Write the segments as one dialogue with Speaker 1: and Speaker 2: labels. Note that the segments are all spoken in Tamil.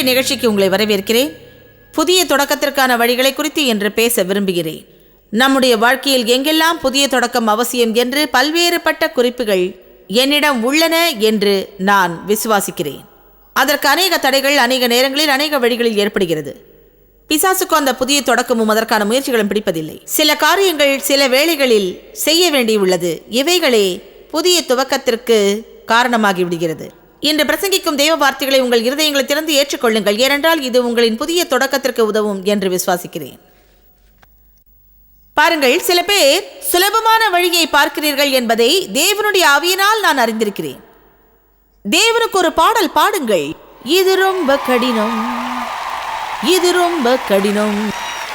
Speaker 1: இன்றைய நிகழ்ச்சிக்கு உங்களை வரவேற்கிறேன். புதிய தொடக்கத்திற்கான வழிகளை குறித்து என்று பேச விரும்புகிறேன். நம்முடைய வாழ்க்கையில் எங்கெல்லாம் புதிய தொடக்கம் அவசியம் என்று பல்வேறுபட்ட குறிப்புகள் என்னிடம் உள்ளன என்று நான் விசுவாசிக்கிறேன். அதற்கு அநேக தடைகள் அநேக நேரங்களில் அநேக வழிகளில் ஏற்படுகிறது. பிசாசுக்கு அந்த புதிய தொடக்கமும் அதற்கான முயற்சிகளும் பிடிப்பதில்லை. சில காரியங்கள் சில வேளைகளில் செய்ய வேண்டியுள்ளது. இவைகளே புதிய துவக்கத்திற்கு காரணமாகி விடுகிறது இன்று பிரசங்கிக்கும் தெய்வ வார்த்தைகளை உங்கள் இருதயங்களை திறந்து ஏற்றுக்கொள்ளுங்கள். ஏனென்றால் இது உங்களின் புதிய தொடக்கத்திற்கு உதவும் என்று விசுவாசிக்கிறேன். பாருங்கள் சில பேர் சுலபமான வழியை பார்க்கிறீர்கள் என்பதை தேவனுடைய அவியினால் நான் அறிந்திருக்கிறேன். தேவனுக்கு ஒரு பாடல் பாடுங்கள். இது ரொம்ப கடினம். இது ரொம்ப கடினம்.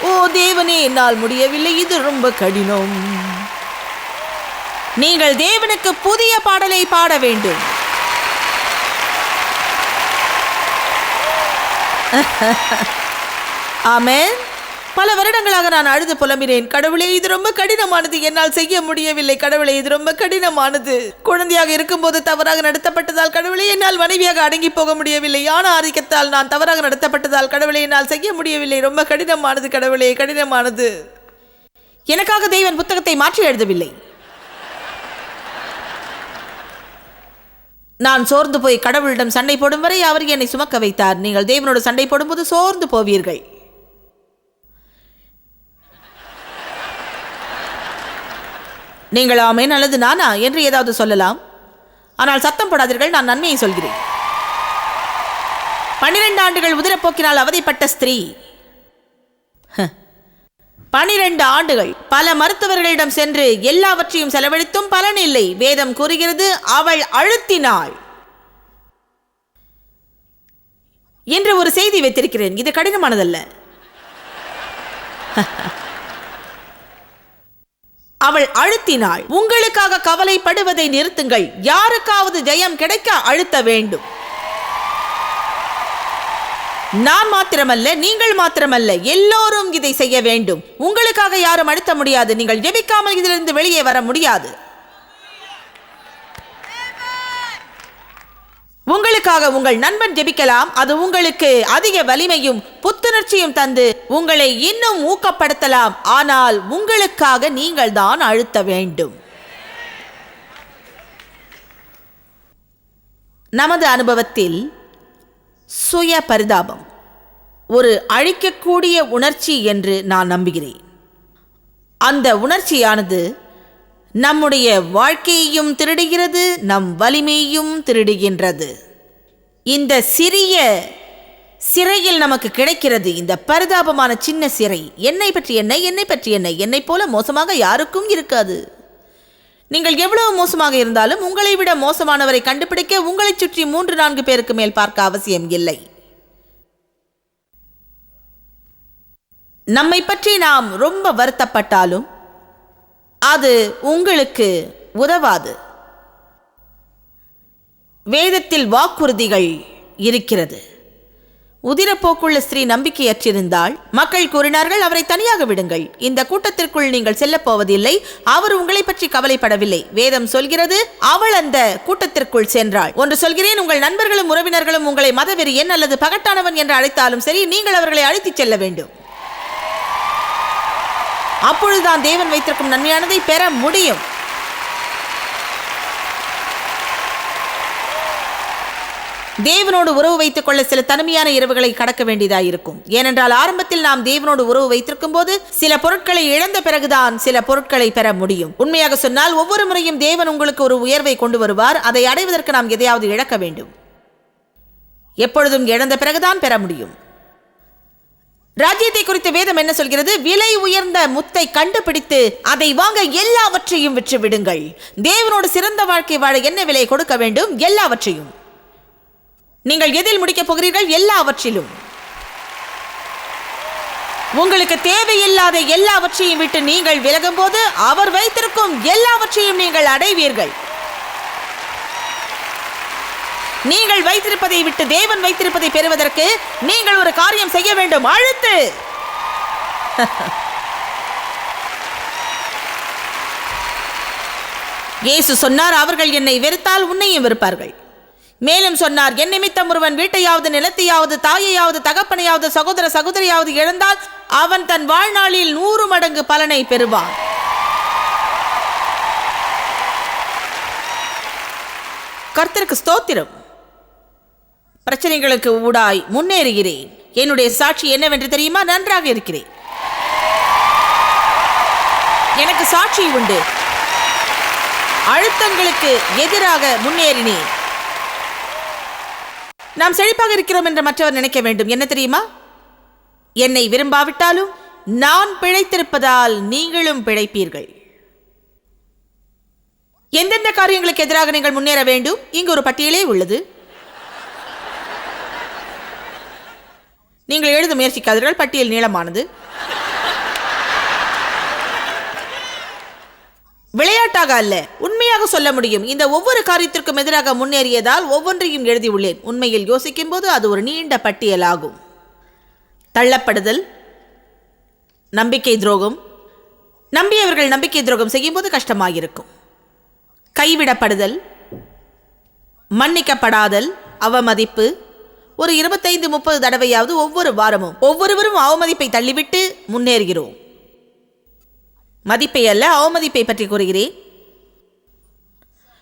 Speaker 1: ஓ தேவனே என்னால் முடியவில்லை. இது ரொம்ப கடினம். நீங்கள் தேவனுக்கு புதிய பாடலை பாட வேண்டும். ஆமேன். பல வருடங்களாக நான் அழுது புலம்பினேன். கடவுளே இது ரொம்ப கடினமானது. என்னால் செய்ய முடியவில்லை. கடவுளே இது ரொம்ப கடினமானது. குழந்தையாக இருக்கும்போது தவறாக நடத்தப்பட்டதால் கடவுளே என்னால் மனைவியாக அடங்கி போக முடியவில்லை. யான ஆதிக்கத்தால் நான் தவறாக நடத்தப்பட்டதால் கடவுளே என்னால் செய்ய முடியவில்லை. ரொம்ப கடினமானது கடவுளே கடினமானது. எனக்காக தெய்வன் புத்தகத்தை மாற்றி எழுதவில்லை. நான் சோர்ந்து போய் கடவுளிடம் சண்டை போடும் வரை அவர் என்னை சுமக்க வைத்தார். நீங்கள் தேவனோடு சண்டை போடும்போது சோர்ந்து போவீர்கள். நீங்கள் ஆமேன் அல்லது நானா என்று ஏதாவது சொல்லலாம். ஆனால் சத்தம் போடாதீர்கள் நான் நன்மையை சொல்கிறேன். பன்னிரண்டு ஆண்டுகள் உதிரப்போக்கினால் அவதிப்பட்ட ஸ்திரீ பனிரெண்டு ஆண்டுகள். பல மருத்துவர்களிடம் சென்று எல்லாவற்றையும் செலவழித்தும் பலன் இல்லை. வேதம் கூறுகிறது அவள் அழுத்தினாள். என்று ஒரு செய்தி வைத்திருக்கிறேன். இது கடினமானதல்ல. அவள் அழுத்தினாள். உங்களுக்காக கவலைப்படுவதை நிறுத்துங்கள். யாருக்காவது ஜெயம் கிடைக்க அழுத்த வேண்டும். நான் மாத்திரமல்ல நீங்கள் மாத்திரமல்ல எல்லோரும் இதை செய்ய வேண்டும். உங்களுக்காக யாரும் அழுத்த முடியாது நீங்கள் ஜெபிக்காமல் இதிலிருந்து வெளியே வர முடியாது. உங்களுக்காக உங்கள் நண்பன் ஜெபிக்கலாம் அது உங்களுக்கு அதிக வலிமையும் புத்துணர்ச்சியும் தந்து உங்களை இன்னும் ஊக்கப்படுத்தலாம். ஆனால் உங்களுக்காக நீங்கள் தான் அழுத்த வேண்டும். நமது அனுபவத்தில் சுய பரிதாபம் ஒரு அழிக்கக்கூடிய உணர்ச்சி என்று நான் நம்புகிறேன். அந்த உணர்ச்சியானது நம்முடைய வாழ்க்கையையும் திருடுகிறது நம் வலிமையையும் திருடுகின்றது. இந்த சிறிய சிறையில் நமக்கு கிடைக்கிறது இந்த பரிதாபமான சின்ன சிறை. என்னை பற்றி என்ன என்னை பற்றி என்ன? என்னை போல மோசமாக யாருக்கும் இருக்காது. நீங்கள் எவ்வளவு மோசமாக இருந்தாலும் உங்களை விட மோசமானவரை கண்டுபிடிக்க உங்களைச் சுற்றி மூன்று நான்கு பேருக்கு மேல் பார்க்க அவசியம் இல்லை. நம்மை பற்றி நாம் ரொம்ப வருத்தப்பட்டாலும் அது உங்களுக்கு உதவாது. வேதத்தில் வாக்குறுதிகள் இருக்கிறது. உதிரப்போக்குள்ள ஸ்திரீ நம்பிக்கையற்றிருந்தால் மக்கள் கூறினார்கள் அவரை தனியாக விடுங்கள். இந்த கூட்டத்திற்குள் நீங்கள் செல்லப் போவதில்லை. அவர் உங்களை பற்றி கவலைப்படவில்லை. வேதம் சொல்கிறது அவள் அந்த கூட்டத்திற்குள் சென்றாள். ஒன்று சொல்கிறேன் உங்கள் நண்பர்களும் உறவினர்களும் உங்களை மதவெறியன் அல்லது பகட்டானவன் என்று அழைத்தாலும் சரி நீங்கள் அவர்களை அழைத்துச் செல்ல வேண்டும். அப்பொழுதுதான் தேவன் வைத்திருக்கும் நன்மையானதை பெற முடியும். தேவனோடு உறவு வைத்துக் கொள்ள சில தனிமையான இரவுகளை கடக்க வேண்டியதாயிருக்கும். ஏனென்றால் ஆரம்பத்தில் நாம் தேவனோடு உறவு வைத்திருக்கும் போது சில பொருட்களை இழந்த பிறகுதான் சில பொருட்களை பெற முடியும். உண்மையாக சொன்னால் ஒவ்வொரு முறையும் தேவன் உங்களுக்கு ஒரு உயர்வை கொண்டு வருவார். அதை அடைவதற்கு நாம் எதையாவது இழக்க வேண்டும். எப்பொழுதும் இழந்த பிறகுதான் பெற முடியும். ராஜ்யத்தை குறித்த வேதம் என்ன சொல்கிறது? விலை உயர்ந்த முத்தை கண்டுபிடித்து அதை வாங்க எல்லாவற்றையும் விற்று விடுங்கள் தேவனோடு சிறந்த வாழ்க்கை வாழ என்ன விலை கொடுக்க வேண்டும்? எல்லாவற்றையும். நீங்கள் எதில் முடிக்கப் போகிறீர்கள்? எல்லாவற்றிலும். உங்களுக்கு தேவையில்லாத எல்லாவற்றையும் விட்டு நீங்கள் விலகும்போது அவர் வைத்திருக்கும் எல்லாவற்றையும் நீங்கள் அடைவீர்கள். நீங்கள் வைத்திருப்பதை விட்டு தேவன் வைத்திருப்பதை பெறுவதற்கு நீங்கள் ஒரு காரியம் செய்ய வேண்டும். அழுத்து. இயேசு சொன்னார் அவர்கள் என்னை வெறுத்தால் உன்னையும் வெறுப்பார்கள். மேலும் சொன்னார் என் நிமித்தம் ஒருவன் வீட்டையாவது நிலத்தையாவது தாயையாவது தகப்பனையாவது சகோதர சகோதரியாவது இழந்தால் அவன் தன் வாழ்நாளில் நூறு மடங்கு பலனை பெறுவான். கர்த்தருக்கு ஸ்தோத்திரம். பிரச்சனைகளுக்கு ஊடாய் முன்னேறுகிறேன். என்னுடைய சாட்சி என்னவென்று தெரியுமா? நன்றாக இருக்கிறேன். எனக்கு சாட்சி உண்டு. அழுத்தங்களுக்கு எதிராக முன்னேறினேன். நாம் செழிப்பாக இருக்கிறோம் என்று மற்றவர் நினைக்க வேண்டும். என்ன தெரியுமா? என்னை விரும்பாவிட்டாலும் நான் பிழைத்திருப்பதால் நீங்களும் பிழைப்பீர்கள். எந்தெந்த காரியங்களுக்கு எதிராக நீங்கள் முன்னேற வேண்டும்? இங்கு ஒரு பட்டியலே உள்ளது. நீங்கள் எழுத முயற்சிக்காதீர்கள் பட்டியல் நீளமானது. விளையாட்டாக அல்ல உண்மையாக சொல்ல முடியும். இந்த ஒவ்வொரு காரியத்திற்கும் எதிராக முன்னேறியதால் ஒவ்வொன்றையும் எழுதியுள்ளேன். உண்மையில் யோசிக்கும் போது அது ஒரு நீண்ட பட்டியலாகும். தள்ளப்படுதல் நம்பிக்கை துரோகம். நம்பியவர்கள் நம்பிக்கை துரோகம் செய்யும்போது கஷ்டமாயிருக்கும். கைவிடப்படுதல் மன்னிக்கப்படாதல் அவமதிப்பு. ஒரு இருபத்தைந்து முப்பது தடவையாவது ஒவ்வொரு வாரமும் ஒவ்வொருவரும் அவமதிப்பை தள்ளிவிட்டு முன்னேறுகிறோம். மதிப்பை அல்ல அவமதிப்பை பற்றி கூறுகிறேன்.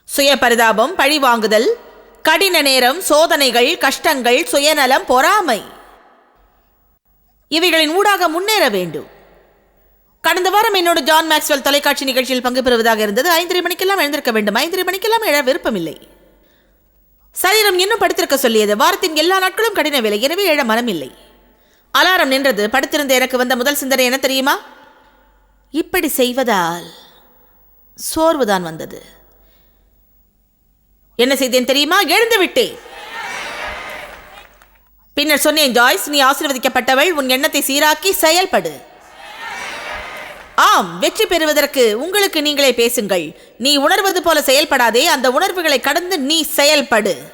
Speaker 1: சுய பரிதாபம் பழிவாங்குதல் கடின நேரம் சோதனைகள் கஷ்டங்கள் சுயநலம் பொறாமை. இவைகளின் ஊடாக முன்னேற வேண்டும். கடந்த வாரம் என்னோட ஜான் மேக்ஸ்வெல் தொலைக்காட்சி நிகழ்ச்சியில் பங்கு பெறுவதாக இருந்தது. ஐந்தரை மணிக்கெல்லாம் எழுந்திருக்க வேண்டும். ஐந்தரை மணிக்கெல்லாம் எழ விருப்பமில்லை. சரீரம் இன்னும் படுத்திருக்க சொல்லியது. வாரத்தின் எல்லா நாட்களும் கடின வேலை. எனவே எழ மனமில்லை. அலாரம் நின்றது. படுத்திருந்த எனக்கு வந்த முதல் சிந்தனை என்ன தெரியுமா? இப்படி செய்வதால் சோர்வுதான் வந்தது. என்ன செய்தேன் தெரியுமா? எழுந்து விட்டேன். பின்னர் சொன்னேன் ஜாய்ஸ் நீ ஆசீர்வதிக்கப்பட்டவள் உன் எண்ணத்தை சீராக்கி செயல்படு. ஆம் வெற்றி பெறுவதற்கு உங்களுக்கு நீங்களே பேசுங்கள். நீ உணர்வது போல செயல்படாதே அந்த உணர்வுகளை கடந்து நீ செயல்படு.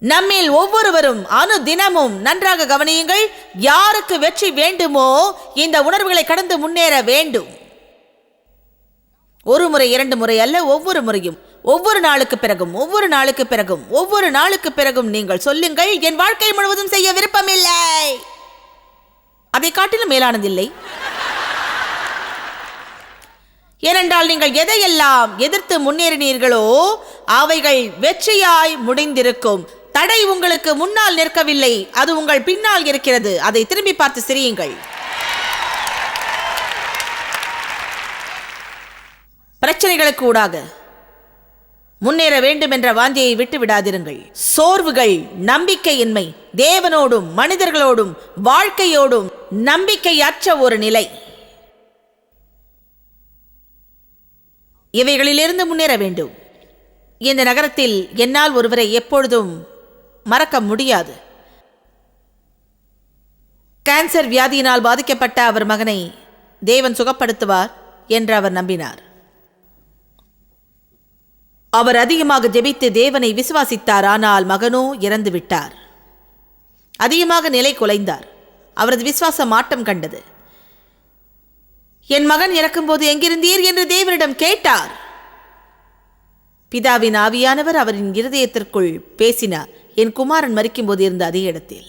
Speaker 1: நம்மில் ஒவ்வொருவரும் அனு தினமும் நன்றாக கவனியுங்கள் யாருக்கு வெற்றி வேண்டுமோ இந்த உணர்வுகளை கடந்து முன்னேற வேண்டும். ஒரு முறை இரண்டு முறை அல்ல ஒவ்வொரு முறையும். ஒவ்வொரு நாளுக்கு பிறகும் ஒவ்வொரு நாளுக்கு பிறகும் ஒவ்வொரு நாளுக்கு பிறகும் நீங்கள் சொல்லுங்கள் என் வாழ்க்கை முழுவதும் செய்ய விருப்பமில்லை. அதை காட்டிலும் மேலானதில்லை ஏனென்றால் நீங்கள் எதையெல்லாம் எதிர்த்து முன்னேறினீர்களோ அவைகள் வெற்றியாய் முடிந்திருக்கும். தடை உங்களுக்கு முன்னால் நிற்கவில்லை. அது உங்கள் பின்னால் இருக்கிறது. அதை திரும்பி பார்த்து சிரியுங்கள். பிரச்சனைகளுக்கு ஊடாக. முன்னேற வேண்டும் என்ற வாஞ்சையை விட்டு விடாதிருங்கள். சோர்வுகள் நம்பிக்கையின்மை தேவனோடும் மனிதர்களோடும் வாழ்க்கையோடும் நம்பிக்கையற்ற ஒரு நிலை. இவைகளிலிருந்து முன்னேற வேண்டும். இந்த நகரத்தில் என்னால் ஒருவரை எப்பொழுதும் மறக்க முடியாது. கேன்சர் வியாதியினால் பாதிக்கப்பட்ட அவர் மகனை தேவன் சுகப்படுத்துவார் என்று அவர் நம்பினார். அவர் அதிகமாக ஜெபித்து தேவனை விசுவாசித்தார் ஆனால் மகனோ இறந்து விட்டார். அதிகமாக நிலை குலைந்தார். அவரது விசுவாசம் மாட்டம் கண்டது. என் மகன் இறக்கும்போது எங்கிருந்தீர்? என்று தேவனிடம் கேட்டார். பிதாவின் ஆவியானவர் அவரின் இருதயத்திற்குள் பேசினார். என் குமாரன் மறிக்கும்போது இருந்த அதே இடத்தில்.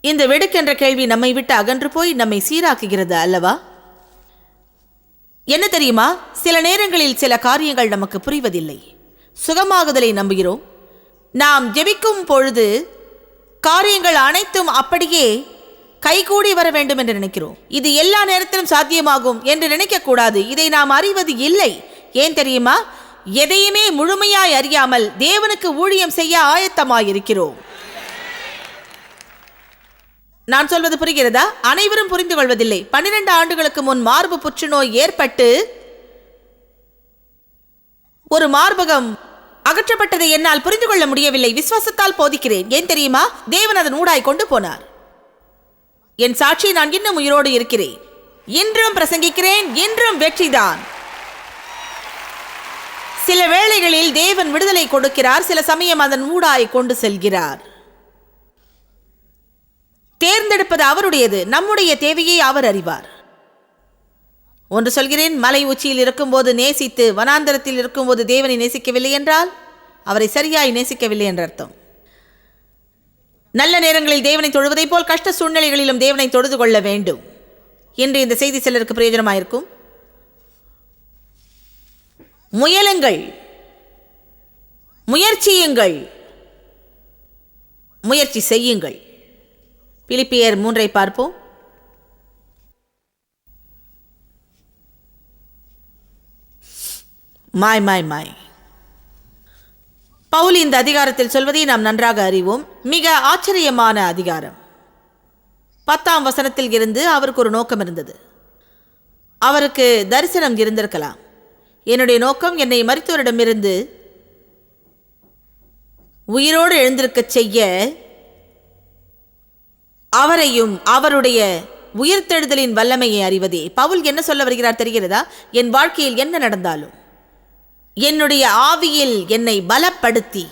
Speaker 1: இந்த வெடுக்கென்ற கேள்வி நம்மை விட்டு அகன்று போய் நம்மை சீராக்குகிறது அல்லவா? என்ன தெரியுமா? சில நேரங்களில் சில காரியங்கள் நமக்கு புரிவதில்லை. சுகமாகுதலை நம்புகிறோம். நாம் ஜெபிக்கும் பொழுது காரியங்கள் அனைத்தும் அப்படியே கைகூடி வர வேண்டும் என்று நினைக்கிறோம். இது எல்லா நேரத்திலும் சாத்தியமாகும் என்று நினைக்கக்கூடாது. இதை நாம் அறிவது இல்லை. ஏன் தெரியுமா? எதையுமே முழுமையாய் அறியாமல் தேவனுக்கு ஊழியம் செய்ய ஆயத்தமாயிருக்கிறோம். நான் சொல்வது புரிகிறதா? அனைவரும் புரிந்து கொள்வதில்லை. பன்னிரண்டு ஆண்டுகளுக்கு முன் மார்பு புற்றுநோய் ஏற்பட்டு ஒரு மார்பகம் அகற்றப்பட்டதை என்னால் புரிந்து கொள்ள முடியவில்லை. விசுவாசத்தால் போதிக்கிறேன். ஏன் தெரியுமா? தேவன் அதன் ஊடாய் கொண்டு போனார். என் சாட்சி நான் இன்னும் உயிரோடு இருக்கிறேன். இன்றும் பிரசங்கிக்கிறேன். இன்றும் வெற்றிதான். சில வேளைகளில் தேவன் விடுதலை கொடுக்கிறார் சில சமயம் அதன் ஊடாய் கொண்டு செல்கிறார். தேர்ந்தெடுப்பது அவருடையது நம்முடைய தேவையை அவர் அறிவார். ஒன்று சொல்கிறேன் மலை உச்சியில் இருக்கும்போது நேசித்து வனாந்தரத்தில் இருக்கும்போது தேவனை நேசிக்கவில்லை என்றால் அவரை சரியாய் நேசிக்கவில்லை என்ற அர்த்தம். நல்ல நேரங்களில் தேவனை தொழுவதைப் போல் கஷ்ட சூழ்நிலைகளிலும் தேவனை தொழுது கொள்ள வேண்டும். என்று இந்த செய்தி சிலருக்கு பிரயோஜனமாயிருக்கும். முயலுங்கள். முயற்சியுங்கள். முயற்சி செய்யுங்கள். பிலிப்பியர் மூன்றை பார்ப்போம். மாய் மாய் மாய். பவுல் இந்த அதிகாரத்தில் சொல்வதை நாம் நன்றாக அறிவோம். மிக ஆச்சரியமான அதிகாரம். பத்தாம் வசனத்தில் இருந்து அவருக்கு ஒரு நோக்கம் இருந்தது. அவருக்கு தரிசனம் இருந்திருக்கலாம். என்னுடைய நோக்கம் என்னை மருத்துவரிடமிருந்து உயிரோடு எழுந்திருக்கச் செய்ய அவரையும் அவருடைய உயிர்த்தெழுதலின் வல்லமையை அறிவதே. பவுல் என்ன சொல்ல வருகிறார் தெரிகிறதா? என் வாழ்க்கையில் என்ன நடந்தாலும் என்னுடைய ஆவியில் என்னை பலப்படுத்தி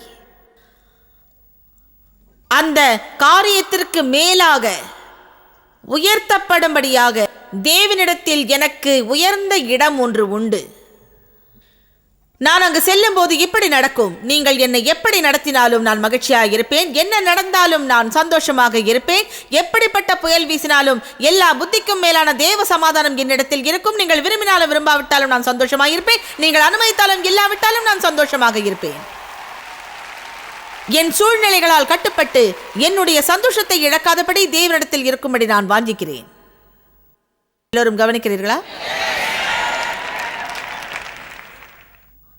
Speaker 1: அந்த காரியத்திற்கு மேலாக உயர்த்தப்படும்படியாக தேவனிடத்தில் எனக்கு உயர்ந்த இடம் ஒன்று உண்டு. நான் அங்கு செல்லும் போது இப்படி நடக்கும். நீங்கள் என்னை எப்படி நடத்தினாலும் நான் மகிழ்ச்சியாக இருப்பேன். என்ன நடந்தாலும் நான் சந்தோஷமாக இருப்பேன். எப்படிப்பட்ட புயல் வீசினாலும் எல்லா புத்திக்கும் மேலான தேவ சமாதானம் என்னிடத்தில் இருக்கும். நீங்கள் விரும்பினாலும் விரும்பாவிட்டாலும் நான் சந்தோஷமாக இருப்பேன். நீங்கள் அனுமதித்தாலும் இல்லாவிட்டாலும் நான் சந்தோஷமாக இருப்பேன். என் சூழ்நிலைகளால் கட்டுப்பட்டு என்னுடைய சந்தோஷத்தை இழக்காதபடி தேவனிடத்தில் இருக்கும்படி நான் வாஞ்சிக்கிறேன். எல்லோரும் கவனிக்கிறீர்களா?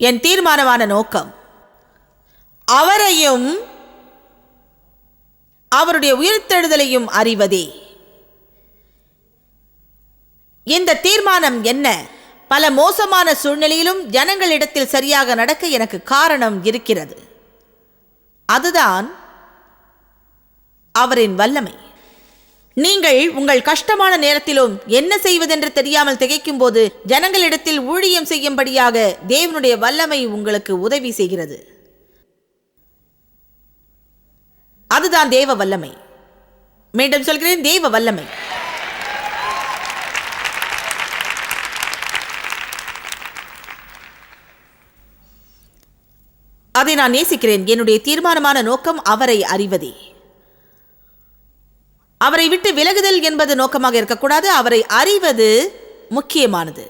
Speaker 1: என் தீர்மானமான நோக்கம். அவரையும் அவருடைய உயிர்த்தெழுதலையும் அறிவதே. இந்த தீர்மானம் என்ன? பல மோசமான சூழ்நிலையிலும் ஜனங்களிடத்தில் சரியாக நடக்க எனக்கு காரணம் இருக்கிறது. அதுதான் அவரின் வல்லமை. நீங்கள் உங்கள் கஷ்டமான நேரத்திலும் என்ன செய்வதென்று தெரியாமல் திகைக்கும் போது ஜனங்களிடத்தில் ஊழியம் செய்யும்படியாக தேவனுடைய வல்லமை உங்களுக்கு உதவி செய்கிறது. அதுதான் தேவ வல்லமை. மீண்டும் சொல்கிறேன் தேவ வல்லமை. அதை நான் நேசிக்கிறேன். என்னுடைய தீர்மானமான நோக்கம் அவரை அறிவதே. அவரை விட்டு விலகுதல் என்பது நோக்கமாக இருக்கக்கூடாது. அவரை அறிவது முக்கியமானது.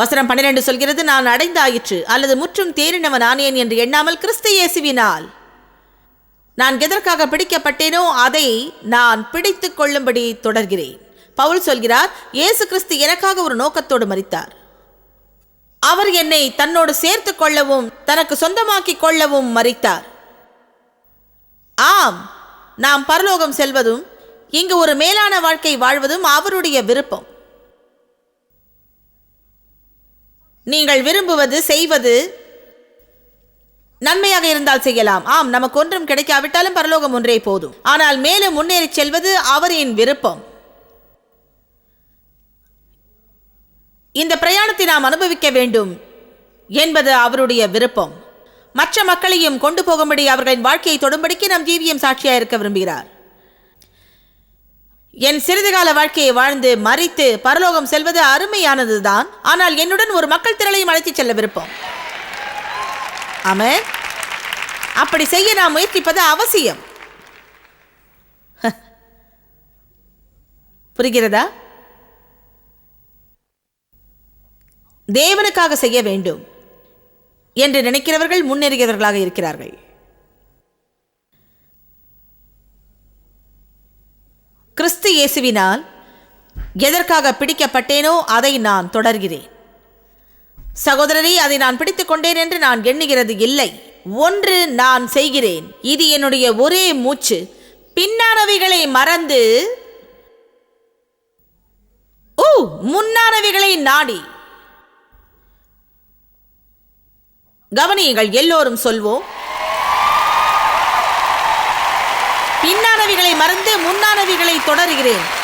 Speaker 1: வசனம் பன்னிரண்டு சொல்கிறது நான் அடைந்தாயிற்று அல்லது முற்றும் தேறினவன் ஆனேன் என்று எண்ணாமல் கிறிஸ்து இயேசுவினால் நான் எதற்காக பிடிக்கப்பட்டேனோ அதை நான் பிடித்துக் கொள்ளும்படி தொடர்கிறேன். பவுல் சொல்கிறார் இயேசு கிறிஸ்து எனக்காக ஒரு நோக்கத்தோடு மறித்தார் அவர் என்னை தன்னோடு சேர்த்து கொள்ளவும் தனக்கு சொந்தமாக்கிக் கொள்ளவும் மறித்தார். ஆம் நாம் பரலோகம் செல்வதும் இங்கு ஒரு மேலான வாழ்க்கை வாழ்வதும் அவருடைய விருப்பம். நீங்கள் விரும்புவது செய்வது நன்மையாக இருந்தால் செய்யலாம். ஆம் நமக்கு ஒன்றும் கிடைக்காவிட்டாலும் பரலோகம் ஒன்றே போதும். ஆனால் மேலும் முன்னேறி செல்வது அவரின் விருப்பம். இந்த பிரயாணத்தை நாம் அனுபவிக்க வேண்டும் என்பது அவருடைய விருப்பம். மற்ற மக்களையும் கொண்டு போகும்படி அவர்களின் வாழ்க்கையை தொடும்படிக்கு நம் ஜீவியம் சாட்சியாக இருக்க விரும்புகிறார். என் சிறிது கால வாழ்க்கையை வாழ்ந்து மறித்து பரலோகம் செல்வது அருமையானதுதான். ஆனால் என்னுடன் ஒரு மக்கள் திரளையும் அழைத்துச் செல்ல விருப்பம். ஆமே அப்படி செய்ய நாம் முயற்சிப்பது அவசியம். புரிகிறதா? தேவனுக்காக செய்ய வேண்டும் என்று நினைக்கிறவர்கள் முன்னேறியவர்களாக இருக்கிறார்கள். கிறிஸ்து இயேசுவினால் எதற்காக பிடிக்கப்பட்டேனோ அதை நான் தொடர்கிறேன். சகோதரரே அதை நான் பிடித்துக் கொண்டேன் என்று நான் எண்ணுகிறது இல்லை. ஒன்று நான் செய்கிறேன். இது என்னுடைய ஒரே மூச்சு. பின்னானவைகளை மறந்து ஓ முன்னானவைகளை நாடி. கவனியுங்கள் எல்லோரும் சொல்வோம். பின்னானவிகளை மறந்து முன்னானவிகளை தொடர்கிறேன்.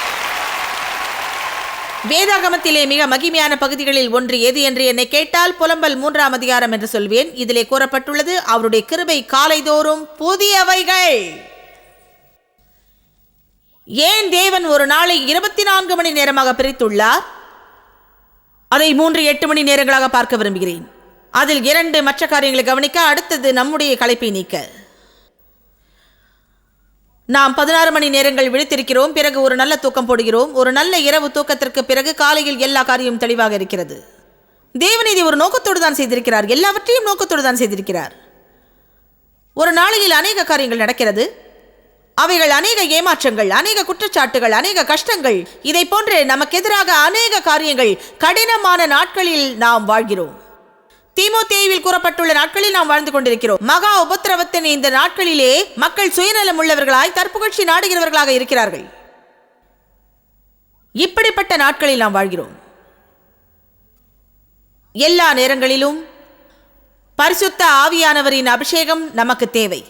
Speaker 1: வேதாகமத்திலே மிக மகிமையான பகுதிகளில் ஒன்று எது என்று என்னை கேட்டால் புலம்பல் மூன்றாம் அதிகாரம் என்று சொல்வேன். இதிலே கூறப்பட்டுள்ளது அவருடைய கிருபை காலைதோறும் புதியவைகள். ஏன் தேவன் ஒரு நாளை இருபத்தி நான்கு மணி நேரமாக பிரித்துள்ளார்? அதை மூன்று எட்டு மணி நேரங்களாக பார்க்க விரும்புகிறேன். அதில் இரண்டு மற்ற காரியங்களை கவனிக்க அடுத்தது நம்முடைய களைப்பை நீக்க. நாம் பதினாறு மணி நேரங்கள் விழித்திருக்கிறோம் பிறகு ஒரு நல்ல தூக்கம் போடுகிறோம். ஒரு நல்ல இரவு தூக்கத்திற்கு பிறகு காலையில் எல்லா காரியமும் தெளிவாக இருக்கிறது. தேவநீதி ஒரு நோக்கத்தோடு தான் செய்திருக்கிறார். எல்லாவற்றையும் நோக்கத்தோடு தான் செய்திருக்கிறார். ஒரு நாளையில் அநேக காரியங்கள் நடக்கிறது. அவைகள் அநேக ஏமாற்றங்கள் அநேக குற்றச்சாட்டுகள் அநேக கஷ்டங்கள். இதை போன்று நமக்கு எதிராக அநேக காரியங்கள் கடினமான நாட்களில் நாம் வாழ்கிறோம். தீமோத்தேயுவில் கூறப்பட்டுள்ள நாட்களில் நாம் வாழ்ந்து கொண்டிருக்கிறோம். மகா உபத்திரவத்தின் இந்த நாட்களிலே மக்கள் சுயநலம் உள்ளவர்களாய் தற்புகழ்ச்சி நாடுகிறவர்களாக இருக்கிறார்கள். இப்படிப்பட்ட நாட்களில் நாம் வாழ்கிறோம். எல்லா நேரங்களிலும் பரிசுத்த ஆவியானவரின் அபிஷேகம் நமக்கு தேவை.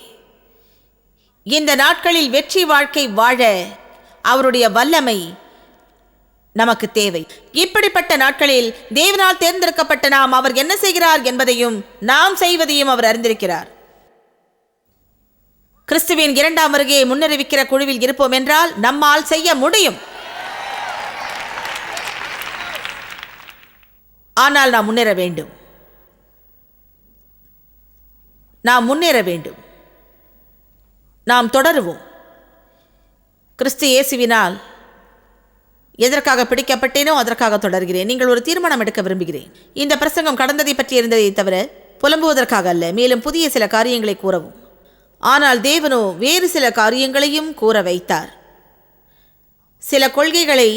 Speaker 1: இந்த நாட்களில் வெற்றி வாழ்க்கை வாழ அவருடைய வல்லமை நமக்கு தேவை. இப்படிப்பட்ட நாட்களில் தேவனால் தேர்ந்தெடுக்கப்பட்ட நாம் அவர் என்ன செய்கிறார் என்பதையும் நாம் செய்வதையும் அவர் அறிந்திருக்கிறார். கிறிஸ்துவின் இரண்டாம் வருகையை முன்னறிவிக்கிற குழுவில் இருப்போம் என்றால் நம்மால் செய்ய முடியும். ஆனால் நாம் முன்னேற வேண்டும். நாம் முன்னேற வேண்டும். நாம் தொடருவோம். கிறிஸ்து இயேசுவினால் எதற்காக பிடிக்கப்பட்டேனோ அதற்காக தொடர்கிறேன். நீங்கள் ஒரு தீர்மானம் எடுக்க விரும்புகிறேன். இந்த பிரசங்கம் கடந்ததை பற்றி இருந்ததை தவிர புலம்புவதற்காக அல்ல மேலும் புதிய சில காரியங்களை கூறவும். ஆனால் தேவனோ வேறு சில காரியங்களையும் கூற வைத்தார். சில கொள்கைகளை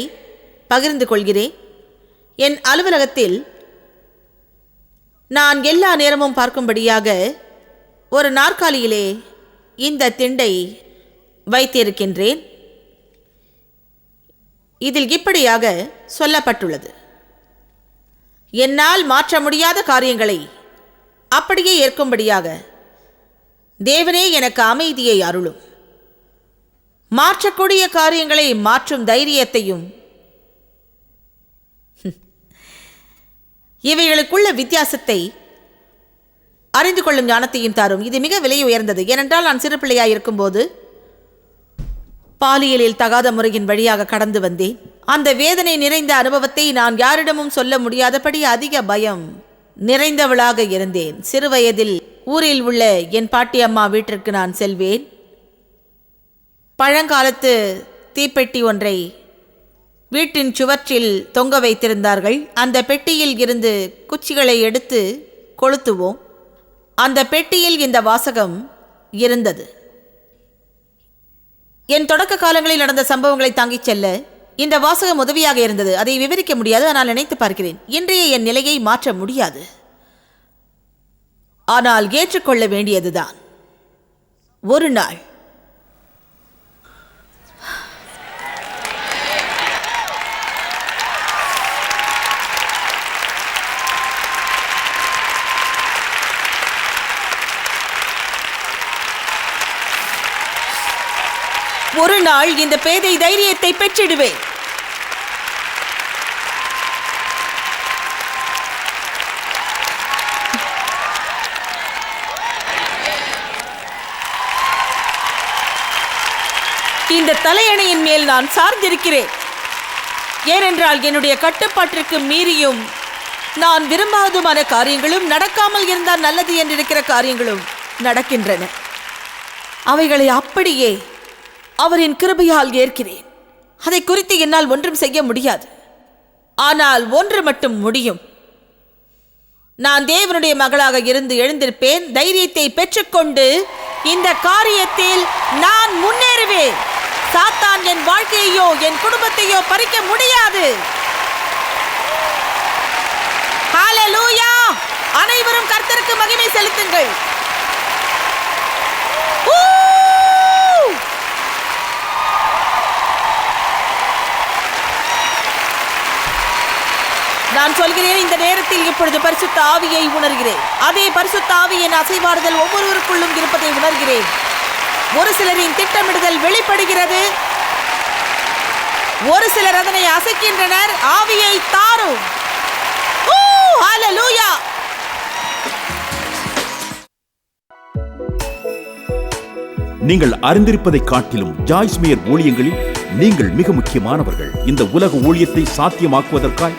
Speaker 1: பகிர்ந்து கொள்கிறேன். என் அலுவலகத்தில் நான் எல்லா நேரமும் பார்க்கும்படியாக ஒரு நாற்காலியிலே இந்த திண்டை வைத்திருக்கின்றேன். இதில் இப்படியாக சொல்லப்பட்டுள்ளது. என்னால் மாற்ற முடியாத காரியங்களை அப்படியே ஏற்கும்படியாக தேவனே எனக்கு அமைதியை அருளும். மாற்றக்கூடிய காரியங்களை மாற்றும் தைரியத்தையும் இவைகளுக்குள்ள வித்தியாசத்தை அறிந்து கொள்ளும் ஞானத்தையும் தாரும். இது மிக விலை உயர்ந்தது. ஏனென்றால் நான் சிறு பிள்ளையாக இருக்கும்போது பாலியலில் தகாத முறையின் வழியாக கடந்து வந்தேன். அந்த வேதனை நிறைந்த அனுபவத்தை நான் யாரிடமும் சொல்ல முடியாதபடி அதிக பயம் நிறைந்தவளாக இருந்தேன். சிறுவயதில் ஊரில் உள்ள என் பாட்டி அம்மா வீட்டிற்கு நான் செல்வேன். பழங்காலத்து தீப்பெட்டி ஒன்றை வீட்டின் சுவற்றில் தொங்க வைத்திருந்தார்கள். அந்த பெட்டியில் இருந்து குச்சிகளை எடுத்து கொளுத்துவோம். அந்த பெட்டியில் இந்த வாசகம் இருந்தது. என் தொடக்க காலங்களில் நடந்த சம்பவங்களை தாங்கிச் செல்ல இந்த வாசகம் உதவியாக இருந்தது. அதை விவரிக்க முடியாது. ஆனால் நினைத்து பார்க்கிறேன். இன்றைய என் நிலையை மாற்ற முடியாது. ஆனால் ஏற்றுக்கொள்ள வேண்டியதுதான். ஒரு நாள் ஒரு நாள் இந்த பேதை தைரியத்தை பெற்றிடுவேன். இந்த தலையணையின் மேல் நான் சார்ந்திருக்கிறேன். ஏனென்றால் என்னுடைய கட்டுப்பாட்டிற்கு மீறியும் நான் விரும்பாததுமான காரியங்களும் நடக்காமல் இருந்தால் நல்லது என்றிருக்கிற காரியங்களும் நடக்கின்றன. அவைகளை அப்படியே அவரின் கிருபையால் ஏற்கிறேன். அதை குறித்து என்னால் ஒன்றும் செய்ய முடியாது. ஆனால் ஒன்று மட்டும் முடியும். நான் தேவனுடைய மகளாக இருந்து எழுந்திருப்பேன். தைரியத்தை பெற்றுக்கொண்டு இந்த காரியத்தில் நான் முன்னேறுவேன். சாத்தான் என் வாழ்க்கையையோ என் குடும்பத்தையோ பறிக்க முடியாது. அனைவரும் கர்த்தருக்கு மகிமை செலுத்துங்கள். நான் சொல்கிறேன் இந்த நேரத்தில் இப்பொழுது பரிசுத்த ஆவியை உணர்கிறேன். அதே பரிசுத்த ஆவியின் அசைவாடுதல் ஒவ்வொருவருக்குள்ளும் இருப்பதை உணர்கிறேன். ஒரு சிலரின் திட்டமிடுதல் வெளிப்படுகிறது. ஒரு சிலர் அதனை அசைக்கின்றனர். ஆவியை தாரும்.
Speaker 2: நீங்கள் அறிந்திருப்பதை காட்டிலும் ஜாய்ஸ்மியர் ஊழியங்களில் நீங்கள் மிக முக்கியமானவர்கள். இந்த உலக ஊழியத்தை சாத்தியமாக்குவதற்காய்